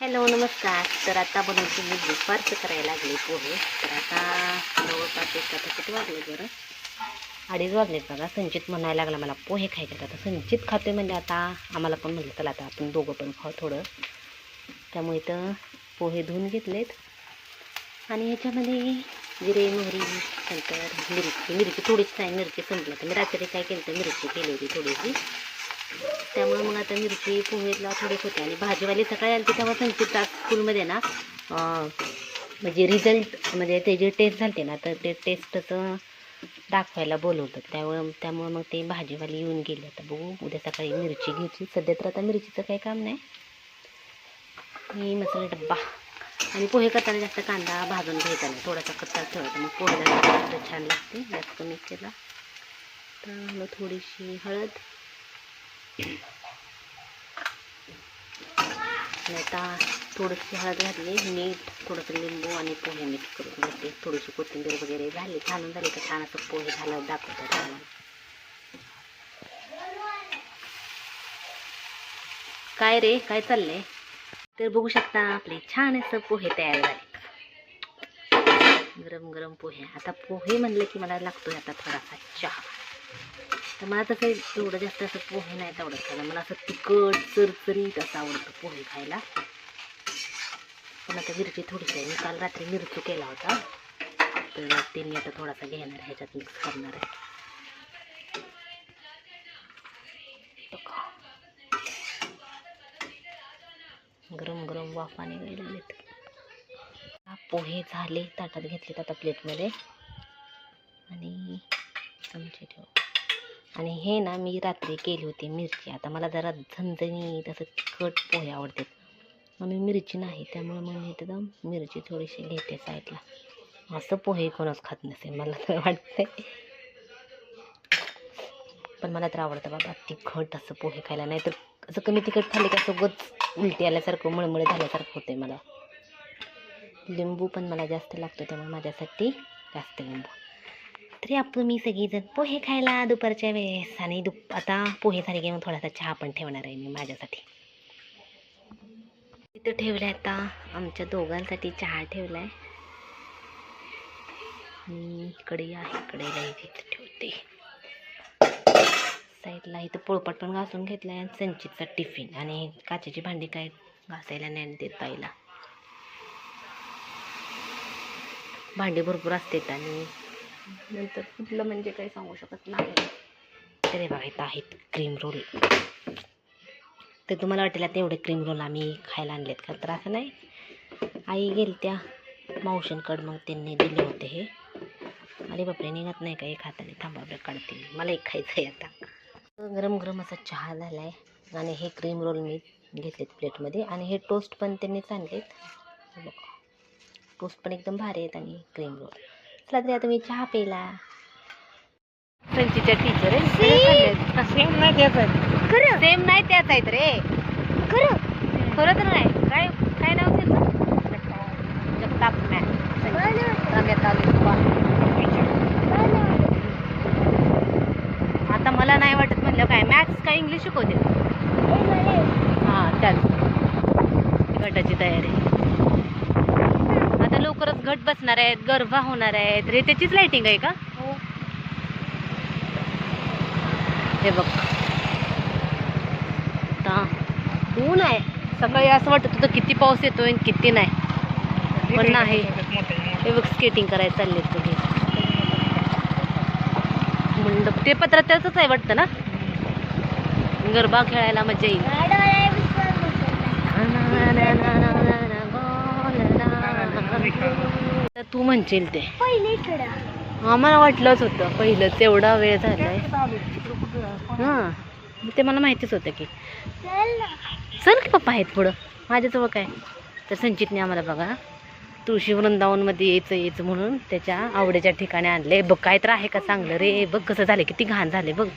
Hello नमस्कार. तर आता बनवते मी दुपारचं करायला लागले पोहे. तर आता जवळपास एक आता किती वाजले बरं. अडीच वाजलेत बघा. संचित म्हणायला लागला मला पोहे खायचे तर आता संचित खातोय म्हणजे आता आम्हाला पण म्हटलं चला आता आपण दोघं पण खाऊ थोडं. त्यामुळे इथं पोहे धुवून घेतलेत. आणि ह्याच्यामध्ये जिरे मोहरी नंतर मिरची. मिरची थोडीच नाही मिरची संपलं. तर मी रात्री काय केलं तर मिरची केली होती थोडीशी. त्यामुळे मग आता मिरची पोहेला थोडी होते. आणि भाजीवाली सकाळी आली तेव्हा संचित स्कूलमध्ये ना म्हणजे रिझल्ट म्हणजे त्याची टेस्ट झाली ना तर ते टेस्टचं दाखवायला बोलवतं त्यामुळे त्यामुळं मग ते भाजीवाली येऊन गेली. आता बघू उद्या सकाळी मिरची घ्यायची. सध्या तर आता मिरचीचं काही काम नाही. आणि मसाला डब्बा. आणि पोहे करताना जास्त कांदा भाजून घ्यायचा नाही. थोडासा कच्चा ठेवायचा. मग पोहेला जास्त छान लागते. जास्त मिक्स केला. तर मग थोडीशी हळद. आता थोडीशी हळद घातली मीठ थोडंसं लिंबू आणि पोहे मिक्स करून घेते. थोडीशी कोथिंबीर वगैरे झाली घालून झाली तर छान असं पोहे घालत दाखवतात आम्हाला काय रे? काय चाललंय? तर बघू शकता आपले छान असं पोहे तयार झाले. गरम गरम पोहे. आता पोहे म्हणले की मला लागतोय आता थोडासा चहा. तर मला तसं एवढं जास्त असं पोहे नाही आवडत खायला. मला असं तिखट चरचरीत असं आवडतं पोहे खायला. पण आता मिरची थोडीशी आहे. मी काल रात्री मिरचू केला होता. तर ते मी आता थोडासा घेणार ह्याच्यात मिक्स करणार आहे. गरम गरम वाफाने निघालेत पोहे झाले ताटात घेतले आता प्लेटमध्ये आणि चमचे ठेव आणि हे ना मी रात्री केली होती मिरची. आता मला जरा झणझणी तसं तिखट पोहे आवडतात. आणि मिरची नाही त्यामुळे मग मी एकदम मिरची थोडीशी घेते साईडला. असं पोहे कोणच खात नसेल मला तर वाटतंय. पण मला तर आवडतं बाबा तिखट असं पोहे खायला. नाही तर असं कमी तिखट खाल्ले का सगळंच उलटी आल्यासारखं मळमळ झाल्यासारखं होते मला. लिंबू पण मला जास्त लागतो त्यामुळे माझ्यासाठी जास्त लिंबू. तरी आपण मी सगळीजण. पोहे खायला दुपारच्या वेळेस आणि दुप आता पोहे झाले घेऊन मग थोडासा चहा पण ठेवणार आहे मी माझ्यासाठी. तिथं ठेवलं आहे आता आमच्या दोघांसाठी चहा ठेवला आहे आणि इकडे आहे इकडे तिथं ठेवते. साईडला इथं पोळपाट पण घासून घेतला आहे आणि संचितचा टिफिन आणि काचेची भांडी काय घासायला नाही देत पाहिला भांडी भरपूर असतात आणि नंतर कुठलं म्हणजे काही सांगू शकत नाही. तरी बघा इथं आहेत क्रीम रोल तर तुम्हाला वाटेल आता एवढे क्रीम रोल आम्ही खायला आणलेत का? तर असं नाही. आई गेल त्या मावशींकडं मग त्यांनी दिले होते हे. अरे बापरे निघत नाही का? एक हाताने थांबा बरं काढते मला एक खायचं आहे आता. गरम गरम असा चहा झाला आहे आणि हे क्रीम रोल मी घेतलेत प्लेटमध्ये आणि हे टोस्ट पण त्यांनीच आणलेत. बघा. टोस्ट पण एकदम भारी आहेत आणि क्रीम रोल चला तरी मी चहा प्यायला. संचीच्या टीचर आहे सेम नाही त्याच खरं. सेम नाही त्याच आहेत रे. खरं. खरं तर नाही. काय काय नाव त्याचं? जगताप आता मला नाही वाटत म्हणलं काय. मॅथ्स काय इंग्लिश शिकवते हां त्याच गटाची तयारी. लवकरच घट बसणार आहेत गरबा होणार आहेत. रे त्याचीच लाइटिंग आहे का? हे. बघ. आता ऊन आहे. सकाळी असं वाटत होतं किती पाऊस येतोय किती नाही. पण नाही. हे बघ स्केटिंग करायला चालले तुम्ही मंडप. ते पत्र त्याच आहे वाटतं ना? गरबा खेळायला मजा येईल. तर तू म्हणशील ते. आम्हाला वाटलंच होतं. पहिलंच एवढा वेळ झालाय. हां ते मला माहितीच होतं की. चल की पप्पा आहेत पुढं. माझ्याजवळ काय? तर संचितने आम्हाला बघा तुळशी वृंदावनमध्ये यायचं यायचं म्हणून त्याच्या आवडीच्या ठिकाणी आणले. बघ काय तर आहे का चांगलं रे? बघ कसं झालं किती घाण झाले बघ.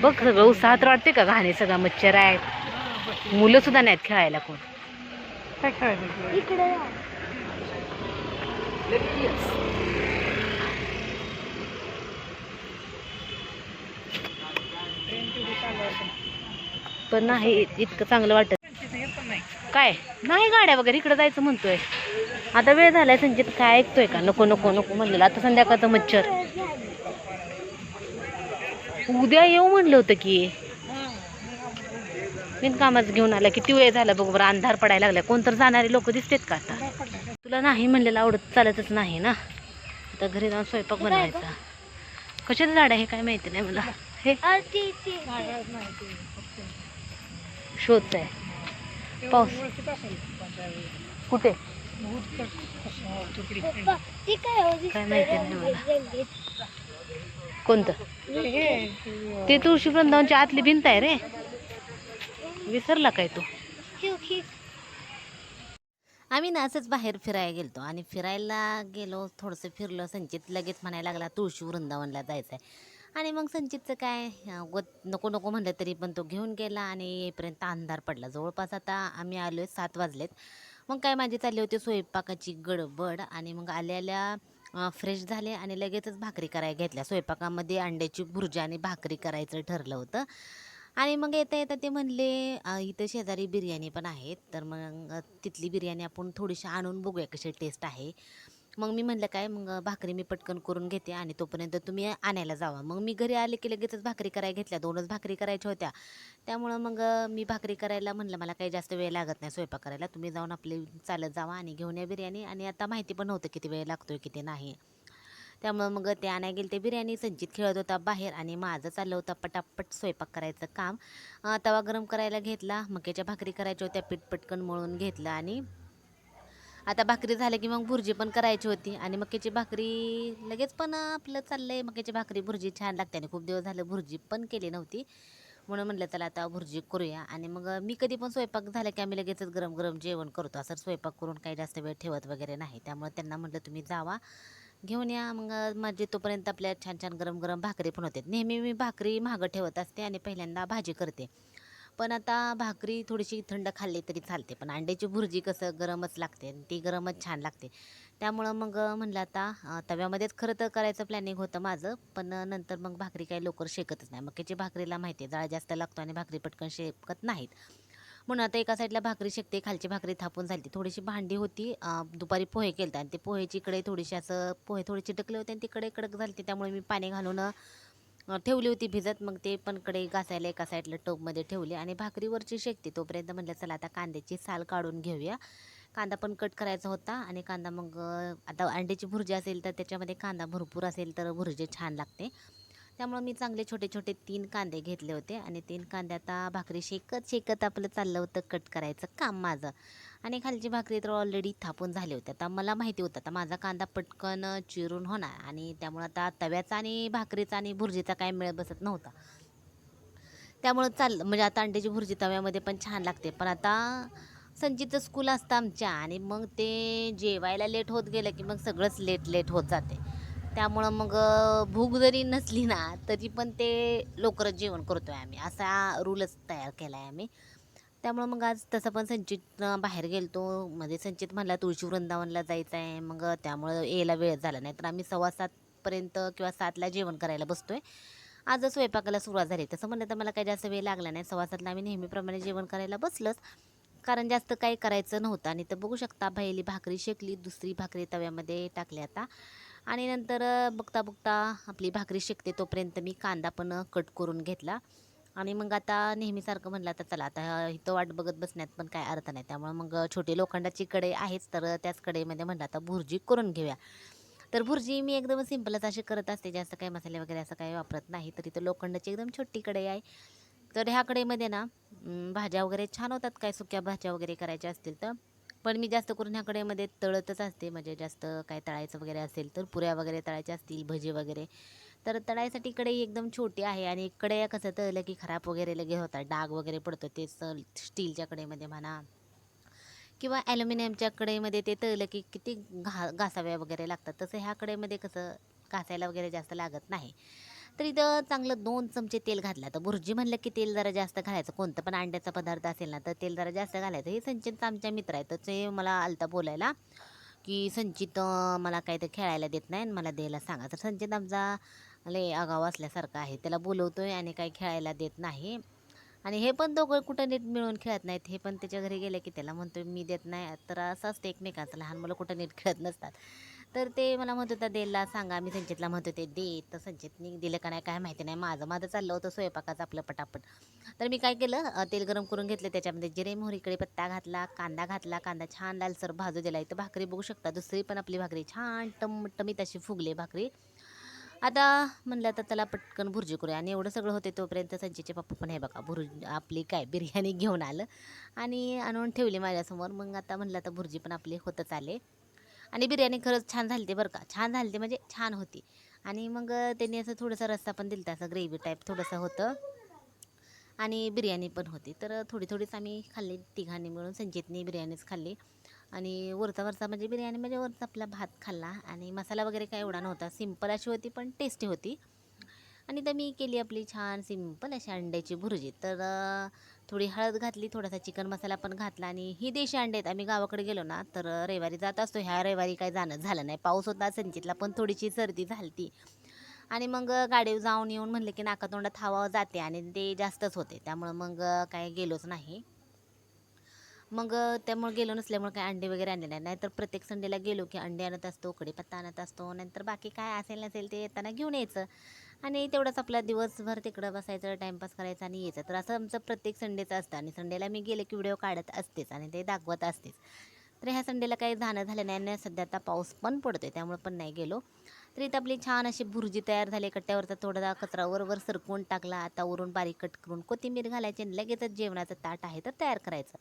बघ सगळं उत्साहात वाटते का? घाणे सगळा मच्छर आहेत. मुलं सुद्धा नाहीत खेळायला कोण? पण नाही इतकं चांगलं वाटत. काय? नाही गाड्या वगैरे इकडे जायचं म्हणतोय. आता वेळ झालाय संचित काय ऐकतोय का? नको नको नको म्हणलेलं. आता संध्याकाळचं मच्छर. उद्या येऊ म्हणलं होतं की. मी कामाच घेऊन आला किती वेळ झाला बघ बरं अंधार पडायला लागला कोणतर जाणारे लोक दिसतेत का आता? तुला नाही म्हणलेलं आवडत चालतच नाही ना? आता घरी जाऊन स्वयंपाक बनवायचा. कशाचं झाड आहे काय माहिती नाही मला. हे शोधच आहे पाऊस. कुठे? काय माहिती नाही मला. कोणतं? ते तुळशी वृंदावनच्या आतली भिंत आहे रे. विसरला काय तू? आम्ही ना असंच बाहेर फिरायला गेलतो आणि फिरायला गेलो थोडंसं फिरलो. संचित लगेच म्हणायला लागला तुळशी वृंदावनला जायचं आहे आणि मग संचितचं काय अं, गो- नको नको म्हणलं तरी पण तो घेऊन गेला आणि येईपर्यंत अंधार पडला. जवळपास आता आम्ही आलो आहे सात वाजलेत. मग काय माझी चालली होती स्वयंपाकाची गडबड आणि मग आल्या आल्या फ्रेश झाले आणि लगेचच भाकरी करायला घेतल्या. स्वयंपाकामध्ये अंड्याची भुर्जी आणि भाकरी करायचं ठरलं होतं. आणि मग येता येता ते म्हणले अ, इथं शेजारी बिर्याणी पण आहेत तर मग तिथली बिर्याणी आपण थोडीशी आणून बघूया कशी टेस्ट आहे. मग मी म्हणलं काय मग भाकरी मी पटकन करून घेते आणि तोपर्यंत तुम्ही आणायला जावा. मग मी घरी आले की लगेचच भाकरी करायला घेतल्या दोनच भाकरी करायच्या होत्या. त्यामुळं मग मी भाकरी करायला म्हणलं मला काही जास्त वेळ लागत नाही स्वयंपाक करायला तुम्ही जाऊन आपले चालत जावा आणि घेऊन या बिर्याणी. आणि आता माहिती पण नव्हतं किती वेळ लागतोय किती नाही. त्यामुळं मग ते आणाय गेले. ते बिर्याणी संचित खेळत होता बाहेर आणि माझं चाललं होतं पटापट स्वयंपाक करायचं काम. तवा गरम करायला घेतला. मक्याच्या भाकरी करायच्या होत्या पीठ पटकन मळून घेतलं आणि आता भाकरी झाली की मग भुर्जी पण करायची होती. आणि मक्याची भाकरी लगेच पण आपलं चाललं आहे मक्याची भाकरी भुर्जी छान लागते आणि खूप दिवस झालं भुर्जी पण केली नव्हती. म्हणून म्हणलं चला आता भुर्जी करूया. आणि मग मी कधी पण स्वयंपाक झाला की आम्ही लगेचच गरम गरम जेवण करतो. असं स्वयंपाक करून काही जास्त वेळ ठेवत वगैरे नाही. त्यामुळे त्यांना म्हटलं तुम्ही जावा. घेऊन या मग माझे तोपर्यंत आपल्या छान छान गरम गरम भाकरी पण होते नेहमी मी भाकरी महागं ठेवत असते आणि पहिल्यांदा भाजी करते. पण आता भाकरी थोडीशी थंड खाल्ली तरी चालते पण अंड्याची भुर्जी कसं गरमच लागते आणि ती गरमच छान लागते. त्यामुळं मग म्हणलं आता तव्यामध्येच खरं तर करायचं प्लॅनिंग होतं माझं पण नंतर मग भाकरी काही लवकर शेकतच नाही. मक्याची भाकरीला माहिती आहे जाळ जास्त लागतो आणि भाकरी पटकन शेकत नाहीत. म्हणून आता एका साईडला भाकरी शेकते खालची भाकरी थापून झाली. थोडीशी भांडी होती दुपारी पोहे केलते आणि ते पोहेची इकडे थोडीशी असं पोहे थोडे चिटकले होते आणि तिकडे कडक झाली त्यामुळे मी पाणी घालून ठेवली होती भिजत. मग ते पण कडे घासायला एका साईडला टोपमध्ये ठेवली आणि भाकरीवरची शेकते. तोपर्यंत म्हटलं चला आता कांद्याची साल काढून घेऊया. कांदा पण कट करायचा होता आणि कांदा मग आता अंड्याची भुर्जी असेल तर त्याच्यामध्ये कांदा भरपूर असेल तर भुर्जी छान लागते. त्यामुळं मी चांगले छोटे छोटे तीन कांदे घेतले होते आणि तीन कांदे आता भाकरी शेकत शेकत आपलं चाललं होतं कट करायचं काम माझं. आणि खालची भाकरी तर ऑलरेडी थापून झाली होती. आता मला माहिती होतं आता माझा कांदा पटकन चिरून होणार आणि त्यामुळं आता तव्याचा आणि भाकरीचा आणि भुर्जीचा काय मेळ बसत नव्हता. त्यामुळं चाललं म्हणजे आता अंड्याची भुर्जी तव्यामध्ये पण छान लागते. पण आता संचितचं स्कूल असतं आमच्या आणि मग ते जेवायला लेट होत गेलं की मग सगळंच लेट लेट होत जाते. त्यामुळं मग भूक जरी नसली ना तरी पण ते लवकरच जेवण करतो आहे आम्ही. असा रूलच तयार केला आहे आम्ही. त्यामुळं मग आज तसं पण संचित बाहेर गेलतो. म्हणजे संचित म्हणला तुळशी वृंदावनला जायचं आहे मग त्यामुळं यायला वेळ झाला नाही. तर आम्ही सव्वा सातपर्यंत किंवा सातला जेवण करायला बसतो आहे आज स्वयंपाकाला सुरुवात झाली. तसं म्हणलं तर मला काही जास्त वेळ लागला नाही. सव्वा सातला आम्ही नेहमीप्रमाणे जेवण करायला बसलंच. कारण जास्त काही करायचं नव्हतं. आणि तर बघू शकता पहिली भाकरी शेकली दुसरी भाकरी तव्यामध्ये टाकली आता. आणि नंतर बघता बघता आपली भाकरी शेकते तोपर्यंत मी कांदा पण कट करून घेतला. आणि मग आता नेहमीसारखं म्हणलं आता चला आता इथं वाट बघत बसण्यात पण काय अर्थ नाही. त्यामुळे मग छोटी लोखंडाची कढई आहेच तर त्याच कढईमध्ये म्हणलं आता भुर्जी करून घेऊया. तर भुर्जी मी एकदम सिंपलच अशी करत असते जास्त काही मसाले वगैरे असं काही वापरत नाही. तर इथं लोखंडाची एकदम छोटी कढई आहे. तर ह्या कढईमध्ये ना भाज्या वगैरे छान होतात. काय सुक्या भाज्या वगैरे करायच्या असतील तर. पण मी जास्त करून ह्या कढईमध्ये तळतच असते. म्हणजे जास्त काय तळायचं वगैरे असेल तर पुऱ्या वगैरे तळायच्या असतील भजी वगैरे. तर तळायसाठी कढई एकदम छोटी आहे आणि कढया कसं तळलं की खराब वगैरे लगे होतात. डाग वगैरे पडतो. ते स्टीलच्या कढईमध्ये म्हणा किंवा ॲल्युमिनियमच्या कढईमध्ये ते तळलं की किती घा घासाव्या वगैरे लागतात. तसं ह्या कढईमध्ये कसं घासायला वगैरे जास्त लागत नाही. तर इथं चांगलं दोन चमचे तेल घातलं. तर भुर्जी म्हणलं की तेल जरा जास्त घालायचं. कोणतं पण अंड्याचा पदार्थ असेल ना तर तेल जरा जास्त घालायचं. हे संचितचा आमच्या मित्र आहे तर ते मला आलता बोलायला की संचित मला काही तर खेळायला देत नाही आणि मला द्यायला सांगा. तर संचित आमचा लय आगाव असल्यासारखा आहे. त्याला बोलवतो आहे आणि काही खेळायला देत नाही. आणि हे पण दोघं कुठं नीट मिळून खेळत नाहीत. हे पण त्याच्या घरी गेले की त्याला म्हणतो मी देत नाही. तर असं असतं एकमेकांचं. लहान मुलं कुठं नीट खेळत नसतात. तर ते मला म्हणत होता देला सांगा मी संचितला म्हणत होते दे. तर संचितनी दिलं का नाही काय माहिती नाही. माझं माझं चाललं होतं स्वयंपाकाचं आपलं पटापट. तर मी काय केलं तेल गरम करून घेतलं त्याच्यामध्ये जिरे मोहरीकडे पत्ता घातला कांदा घातला कांदा छान लालसर भाजू दिला. इथं भाकरी बघू शकता दुसरी पण आपली भाकरी छान टमटमीत अशी फुगली भाकरी. आता म्हणलं आता त्याला पटकन भुर्जी करूया. आणि एवढं सगळं होते तोपर्यंत संचेचे पप्पा पण हे बघा भुर्जी आपली काय बिर्याणी घेऊन आलं. आणि आणून ठेवली माझ्यासमोर. मग आता म्हणलं आता भुर्जी पण आपली होतच आले. आणि बिर्याणी खरंच छान झाली बरं का. छान झाली म्हणजे छान होती. आणि मग त्यांनी असं थोडंसं रस्सा पण दिला असं ग्रेव्ही टाईप थोडंसं होतं. आणि बिर्याणी पण होती. तर थोडी थोडीच आम्ही खाल्ली तिघांनी मिळून संजितनी बिर्याणीच खाल्ली. आणि वरचा वरचा म्हणजे बिर्याणी म्हणजे वरचा आपला भात खाल्ला. आणि मसाला वगैरे काय एवढा नव्हता. सिंपल अशी होती पण टेस्टी होती. आणि तर मी केली आपली छान सिंपल अशी अंड्याची भुर्जी. तर थोडी हळद घातली थोडासा चिकन मसाला पण घातला आणि ही देशी अंडे आहेत. आम्ही गावाकडे गेलो ना तर रविवारी जात असतो. ह्या रविवारी काय जाणं झालं नाही. पाऊस होता संचितला पण थोडीशी सर्दी झाली आणि मग गाडीवर जाऊन येऊन म्हणलं की नाकातोंडात हवा जाते आणि ते जास्तच होते. त्यामुळं मग काय गेलोच नाही. मग त्यामुळे गेलो नसल्यामुळे काय अंडे वगैरे आणले नाही. नाहीतर प्रत्येक संडेला गेलो की अंडे आणत असतो कढीपत्ता आणत असतो. नंतर बाकी काय असेल नसेल ते येताना घेऊन यायचं. आणि तेवढंच आपला दिवसभर तिकडं बसायचं टाईमपास करायचा आणि यायचं. तर असं आमचं प्रत्येक संडेचं असतं आणि संडेला मी गेले की व्हिडिओ काढत असतेच आणि ते दाखवत असतेच. तर ह्या संडेला काही जाणं झालं नाही आणि सध्या आता पाऊस पण पडतो आहे त्यामुळे पण नाही गेलो. तर इथं आपली छान अशी भुर्जी तयार झाली कट्ट्यावरचा थोडा कचरा वर सरकवून टाकला आता वरून बारीक कट करून कोथिंबीर घालायची आणि लगेचच जेवणाचं ताट आहे तर तयार करायचं.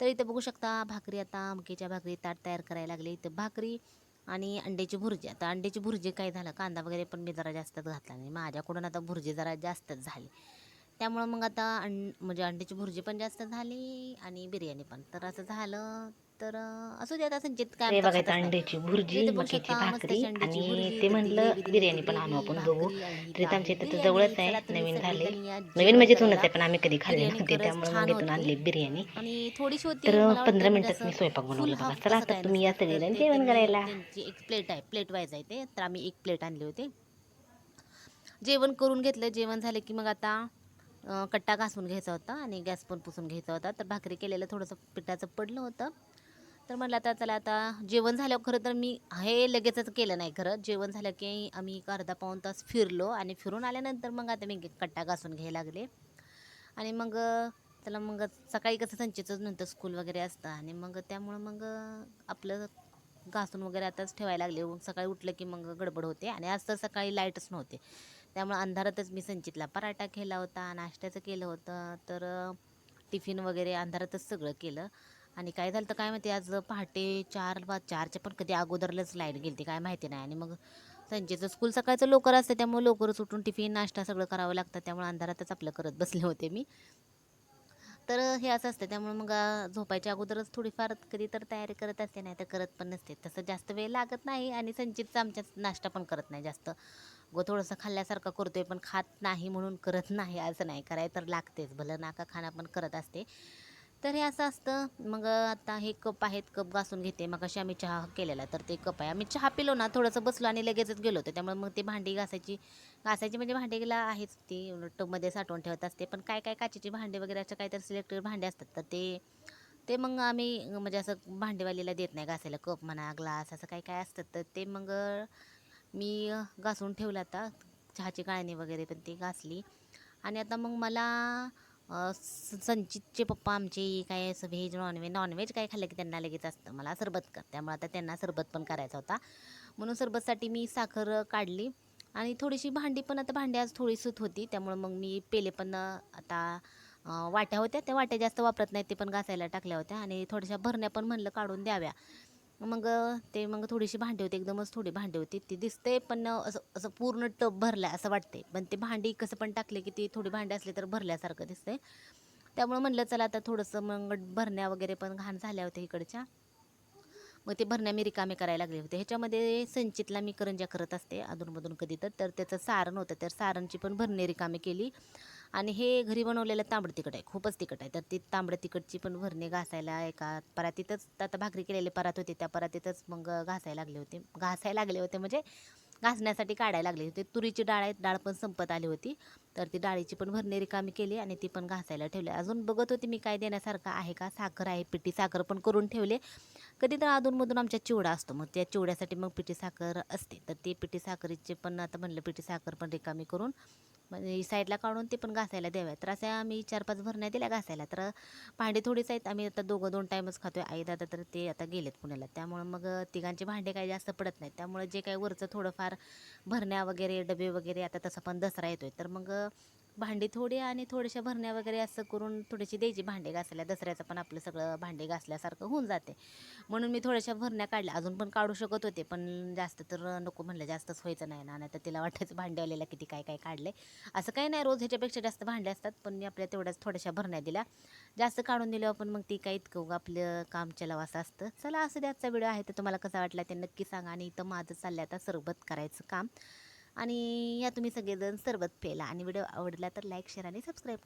तर इथं बघू शकता भाकरी आता मकीच्या भाकरी ताट तयार करायला लागले. इथं भाकरी आणि अंड्याची भुर्जी. आता अंड्याची भुर्जी काय झालं? कांदा वगैरे पण मी जरा जास्तच घातला नाही. माझ्याकडून आता भुर्जी जरा जास्तच झाली. त्यामुळं मग आता अंड म्हणजे अंड्याची भुर्जी पण जास्त झाली आणि बिर्याणी पण. तर असं झालं तर असू दे आता संचित काय बघायचं. अंड्याची भुर्जी मक्याची भाकरी आणि ते म्हणलं बिर्याणी पण आणू आपण आणि तर आमच्या इथं जवळच आहे नवीन झाले नवीन म्हणजे जुनच करायला. आहे पण आम्ही कधी खाल्ली नव्हती त्यामुळे मग इथून. आणली बिर्याणी. आणि थोडीशी होती तर पंधरा म्हणजे मिनिटात मी असं स्वयंपाक बनवला बघा चला असं आता तुम्ही या ते जेवण करायला. एक प्लेट आहे प्लेट वाईज आहे ते. तर आम्ही एक प्लेट आणली होती. जेवण करून घेतलं जेवण झालं की मग आता कट्टा घासून घ्यायचा होता आणि गॅस पण पुसून घ्यायचा होता. तर भाकरी केलेलं थोडंसं पिठाचं पडलं होतं. तर म्हटलं आता चला आता जेवण झाल्यावर खरं तर मी हे लगेचच केलं नाही खरं. जेवण झालं की आम्ही एक अर्धा पाऊण तास फिरलो आणि फिरून आल्यानंतर मग आता मी कट्टा घासून घ्यायला लागले. आणि मग त्याला मग सकाळी कसं संचेचंच नंतर स्कूल वगैरे असतं आणि मग त्यामुळं मग आपलं घासून वगैरे आताच ठेवायला लागले. सकाळी उठलं की मग गडबड होते आणि आज तर सकाळी लाईटच नव्हते. त्यामुळे अंधारातच मी संचितला पराठा केला होता नाश्त्याचं केलं होतं तर टिफिन वगैरे अंधारातच सगळं केलं. आणि काय झालं तर काय माहिती आज पहाटे चार बा चारच्या पण कधी अगोदरलाच लाइट गेली काय माहिती नाही. आणि मग संजेचं स्कूल सकाळचं लवकर असतं त्यामुळे लवकरच उठून टिफिन नाश्ता सगळं करावं लागतं त्यामुळे अंधारातच आपलं करत बसले होते मी. तर हे असं असतं त्यामुळे मग झोपायच्या अगोदरच थोडीफार कधी तर तयारी करत असते नाही तर करत पण नसते. तसं जास्त वेळ लागत नाही आणि संचितचा आमच्याच नाश्ता पण करत नाही जास्त. गो थोडंसं खाल्ल्यासारखं करतोय पण खात नाही म्हणून करत नाही असं नाही कराय तर लागतेच. भलं नाका खाणं पण करत असते. तर हे असं असतं. मग आता हे कप आहेत कप घासून घेते. मग अशी आम्ही चहा केलेला तर ते कप आहे. आम्ही चहा पिलो ना थोडंसं बसलो आणि लगेचच गेलो होतो. त्यामुळे मग ते भांडी घासायची घासायची म्हणजे भांडीला आहेच ती. टबमध्ये साठवून ठेवत असते. पण काय काय काचेची भांडे वगैरे अशा काहीतरी सिलेक्टेड भांडे असतात. तर ते ते मग आम्ही म्हणजे असं भांडेवालीला देत नाही घासायला. कप म्हणा ग्लास असं काय काय असतं तर ते मग मी घासून ठेवलं आता. चहाची गाळणी वगैरे पण ती घासली. आणि आता मग मला संचितचे पप्पा आमचे काय असं व्हेज नॉनव्हेज नॉनव्हेज काय खाल्लं की त्यांना लगेच असतं. मला सरबत कर त्यामुळे आता त्यांना सरबत पण करायचा होता. म्हणून सरबतसाठी मी साखर काढली आणि थोडीशी भांडी पण आता भांडी आज थोडी सुत होती. त्यामुळे मग मी पेले पण आता वाट्या होत्या. त्या वाट्या जास्त वापरत नाहीत ते पण घासायला टाकल्या होत्या. आणि थोड्याशा भरण्या पण म्हणलं काढून द्याव्या. मग ते मग थोडीशी भांडी होती एकदमच थोडी भांडी होती ती दिसते पण असं असं पूर्ण टप भरल्या असं वाटते पण ते भांडी कसं पण टाकले की ती थोडी भांडी असली तर भरल्यासारखं दिसते. त्यामुळं म्हणलं चला आता थोडंसं मग भरण्या वगैरे पण घाण झाल्या होत्या इकडच्या. मग ते भरण्या मी रिकामे करायला लागले होते. ह्याच्यामध्ये संचितला मी करंजा करत असते अधूनमधून कधी तर त्याचं सारण होतं तर सारणची पण भरणी रिकामे केली. आणि हे घरी बनवलेलं तांबडं तिखट आहे खूपच तिखट आहे. तर ती तांबडं तिखटची पण भरणे घासायला एका परातीतच आता भाकरी केलेले परात होते त्या परातीतच मग घासायला लागले होते. घासायला लागले होते म्हणजे घासण्यासाठी काढायला लागले होते. तुरीची डाळ आहे डाळ पण संपत आली होती. तर ती डाळीची पण भरणी रिकामी केली आणि ती पण घासायला ठेवली. अजून बघत होती मी काय देण्यासारखं आहे का? साखर आहे पिठी साखर पण करून ठेवले. कधी तर अधूनमधून आमच्या चिवडा असतो मग त्या चिवड्यासाठी मग पिठी साखर असते. तर ती पिठी साखरीचे पण आता म्हणलं पिठी साखर पण रिकामी करून म्हणजे साईडला काढून ते पण घासायला द्याव्या तर असे आम्ही चार पाच भरण्या दिल्या घासायला. तर भांडे थोडीच आहेत आम्ही आता दोघं दोन टाईमच खातोय. आई दादा तर ते आता गेलेत पुण्याला. त्यामुळं मग तिघांचे भांडे काही जास्त पडत नाहीत. त्यामुळे जे काही वरचं थोडंफार भरण्या वगैरे डबे वगैरे आता तसा पण दसरा येतो आहे तर मग भांडी थोडी आणि थोड्याशा भरण्या वगैरे असं करून थोडीशी द्यायची. भांडे घासायला दसऱ्याचं पण आपलं सगळं भांडे घासल्यासारखं होऊन जाते. म्हणून मी थोड्याशा भरण्या काढल्या. अजून पण काढू शकत होते पण जास्त तर नको म्हणलं जास्तच व्हायचं नाही ना. नाही तर तिला वाटायचं भांडे आलेला किती काय काय काढले. असं काही नाही रोज ह्याच्यापेक्षा जास्त भांडे असतात पण मी आपल्या तेवढ्याच थोड्याशा भरण्या दिल्या. जास्त काढून दिल्यावर पण मग ती काय इतकं आपलं काम चलाव असं असतं. चला असं द्याचा व्हिडिओ आहे तर तुम्हाला कसा वाटला ते नक्की सांगा आणि इथं माझं चाललं आता सरबत करायचं काम. आणि या तुम्ही सगळेजण सरबत प्यायला आणि व्हिडिओ आवडला तर लाईक शेअर आणि सबस्क्राईब